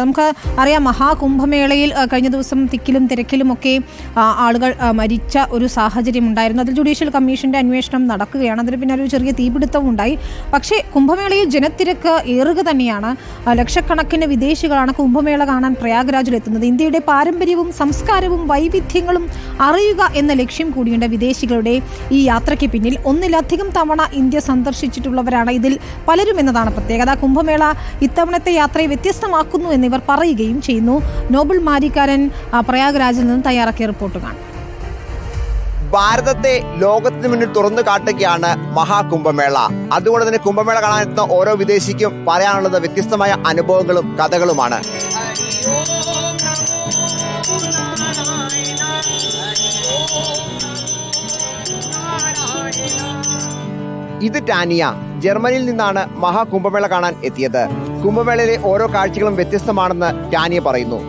നമുക്ക് അറിയാം മഹാകുംഭമേളയിൽ കഴിഞ്ഞ ദിവസം തിക്കിലും തിരക്കിലുമൊക്കെ ആളുകൾ മരിച്ച ഒരു സാഹചര്യം ഉണ്ടായിരുന്നു. അതിൽ ജുഡീഷ്യൽ കമ്മീഷന്റെ അന്വേഷണം നടക്കുകയാണ്. അതിന് പിന്നെ ഒരു ചെറിയ തീപിടുത്തവും ഉണ്ടായി. പക്ഷേ കുംഭമേളയിൽ ജനത്തിരക്ക് ഏറുക തന്നെയാണ്. ലക്ഷക്കണക്കിന് വിദേശികളാണ് കുംഭമേള കാണാൻ പ്രയാഗ്രാജിൽ എത്തുന്നത് ഇന്ത്യയുടെ പാരമ്പര്യവും സംസ്കാരവും വൈവിധ്യങ്ങളും അറിയുക എന്ന ലക്ഷ്യം കൂടിയുണ്ട് വിദേശികളുടെ ഈ യാത്രയ്ക്ക് പിന്നിൽ. ഒന്നിലധികം തവണ ഇന്ത്യ സന്ദർശിച്ചിട്ടുള്ളവരാണ് ഇതിൽ പലരും എന്നതാണ് പ്രത്യേകത. കുംഭമേള ഇത്തവണത്തെ യാത്രയെ വ്യത്യസ്തമാക്കുന്നു എന്നിവർ പറയുകയും ചെയ്യുന്നു. നോബൽ മാരിക്കാരൻ പ്രയാഗ്രാജിൽ നിന്ന് തയ്യാറാക്കിയ റിപ്പോർട്ട് കാണാം. ഭാരതത്തെ ലോകത്തിന് മുന്നിൽ തുറന്നു കാട്ടുകയാണ് മഹാകുംഭമേള. അതുകൊണ്ട് തന്നെ കുംഭമേള കാണാനെത്തുന്ന ഓരോ വിദേശിക്കും പറയാനുള്ളത് വ്യത്യസ്തമായ അനുഭവങ്ങളും കഥകളുമാണ്. ഇത് ടാനിയ. ജർമ്മനിയിൽ നിന്നാണ് മഹാകുംഭമേള കാണാൻ എത്തിയത് കുംഭമേളയിലെ ഓരോ കാഴ്ചകളും വ്യത്യസ്തമാണെന്ന് ടാനിയ പറയുന്നു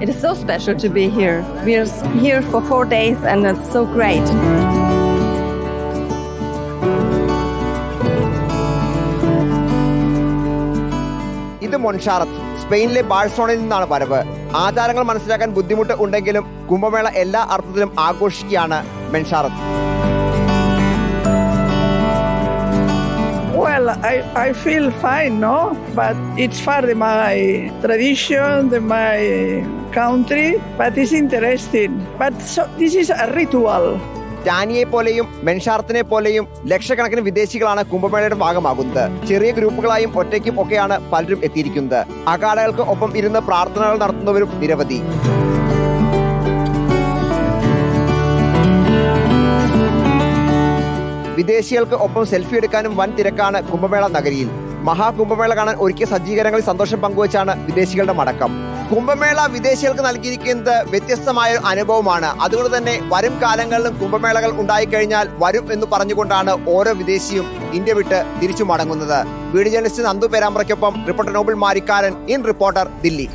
It is so special to be here. We are s- here for four days and it's so great. ഇത് മൊൺഷാറത്ത് സ്പെയിനിലെ ബാഴ്സോണയിൽ നിന്നാണ് വരവ് ആചാരങ്ങൾ മനസ്സിലാക്കാൻ ബുദ്ധിമുട്ട് ഉണ്ടെങ്കിലും കുംഭമേള എല്ലാ അർത്ഥത്തിലും ആഘോഷിക്കുകയാണ് മെൻഷാറത്ത് Well, I, I feel fine, no? But it's far from my tradition, from my country, but it's interesting. But so, this is a ritual. ജാനിയെ പോലെയും മെൻഷാർത്തിനെ പോലെയും ലക്ഷക്കണക്കിന് വിദേശികളാണ് കുംഭമേളയുടെ ഭാഗമാകുന്നത് ചെറിയ ഗ്രൂപ്പുകളായും ഒറ്റയ്ക്കും ഒക്കെയാണ് പലരും എത്തിയിരിക്കുന്നത് അഖാഡകൾക്ക് ഒപ്പം ഇരുന്ന് പ്രാർത്ഥനകൾ നടത്തുന്നവരും നിരവധി വിദേശികൾക്ക് ഒപ്പം സെൽഫി എടുക്കാനും വൻ തിരക്കാണ് കുംഭമേള നഗരിയിൽ. മഹാകുംഭമേള കാണാൻ ഒരുക്കിയ സജ്ജീകരണങ്ങളിൽ സന്തോഷം പങ്കുവച്ചാണ് വിദേശികളുടെ മടക്കം. കുംഭമേള വിദേശികൾക്ക് നൽകിയിരിക്കുന്നത് വ്യത്യസ്തമായ ഒരു അനുഭവമാണ്. അതുകൊണ്ട് തന്നെ വരും കാലങ്ങളിലും കുംഭമേളകൾ ഉണ്ടായിക്കഴിഞ്ഞാൽ വരും എന്ന് പറഞ്ഞുകൊണ്ടാണ് ഓരോ വിദേശിയും ഇന്ത്യ വിട്ട് തിരിച്ചു മടങ്ങുന്നത്. Video journalist Nandu പേരാമ്പ്രയ്ക്കൊപ്പം reporter Noble Marikkaran in reporter Delhi.